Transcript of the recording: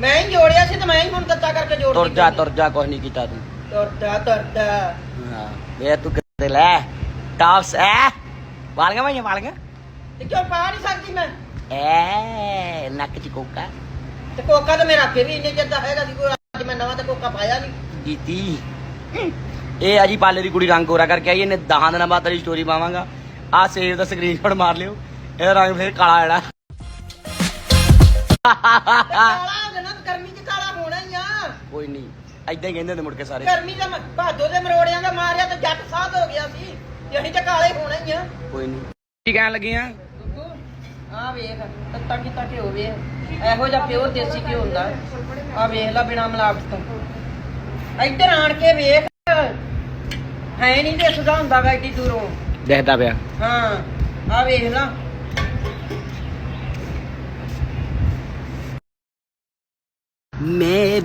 ਮੈਂ ਹੀ ਜੋੜਿਆ ਸੀ ਤੇ ਮੈਂ ਹੀ ਹੁਣ ਦਿੱਤਾ ਕਰਕੇ ਜੋੜ ਤੁਰ ਜਾ ਤੁਰ ਜਾ ਕੁਛ ਨਹੀਂ ਕੀਤਾ ਤੂੰ। ਤੁਰਦਾ ਤੁਰਦਾ ਹਾਂ ਵੇ ਤੂੰ ਕਿੱਥੇ ਲੈ? ਟਾਪਸ ਐ? ਵਾਲੀਆਂ ਭਾਈਆਂ ਵਾਲੀਆਂ? ਤੇ ਕਿਉਂ ਪਾ ਨਹੀਂ ਸਕਦੀ ਮੈਂ? ਐ ਨੱਕ ਚ ਕੋਕਾ। ਤੇ ਕੋਕਾ ਤਾਂ ਮੇਰਾ ਫੇ ਵੀ ਇੰਨੇ ਚਿਰ ਦਾ ਹੈਗਾ ਸੀ ਕੋਈ ਅੱਜ ਮੈਂ ਨਵਾਂ ਤੇ ਕੋਕਾ ਪਾਇਆ ਨਹੀਂ। ਜੀਤੀ। ਇਹ ਆ ਜੀ ਪਾਲੇ ਦੀ ਕੁੜੀ ਰੰਗ ਕੋਰਾ ਕਰਕੇ ਆਈ ਇਹਨੇ 10 ਦਿਨਾਂ ਬਾਅਦ ਤੇਰੀ ਸਟੋਰੀ ਪਾਵਾਂਗਾ। ਆ ਸੇਵ ਦਾ ਸਕਰੀਨਸ਼ਾਟ ਮਾਰ ਲਿਓ ਇਹਦਾ ਰੰਗ ਫਿਰ ਕਾਲਾ ਜਿਹੜਾ। ਜਾਣਾ ਤੇ ਗਰਮੀ ਚ ਕਾਲਾ ਹੋਣਾ ਹੀ ਆ। ਕੋਈ ਨਹੀਂ ਐਦਾਂ ਹੀ ਕਹਿੰਦੇ ਹੁੰਦੇ ਮੁੜ ਕੇ ਸਾਰੇ। ਗਰਮੀ ਦਾ ਮ- ਭਾਦੋ ਦੇ ਮਰੋੜਿਆਂ ਦਾ ਮਾਰਿਆ ਤੇ ਜੱਟ ਸਾਧ ਹੋ ਗਿਆ ਸੀ ਤੇ ਅਸੀਂ ਤੇ ਕਾਲੇ ਹੋਣਾ ਹੀ ਆ। ਕੋਈ ਨਹੀਂ। ਕੀ ਕਹਿਣ ਲੱਗੀ ਆ ਆ ਵੇਖ ਤੱਤਾ ਕੀਤਾ ਘਿਓ ਵੇਖ ਇਹੋ ਜਿਹਾ ਪਿਓਰ ਦੇਸੀ ਘਿਓ ਹੁੰਦਾ। ਆ ਵੇਖ ਲੈ ਬਿਨਾ ਮਿਲਾਵਟ ਤੋਂ। ਇੱਧਰ ਆਣ ਕੇ ਵੇਖ। ਹੈ ਨਹੀਂ ਦਿਸਦਾ ਹੁੰਦਾ ਗਾ ਏਡੀ ਦੂਰੋਂ। ਦੇਖਦਾ ਪਿਆ। ਹਾਂ ਆ ਵੇਖ ਲਾ। ਮੈਂ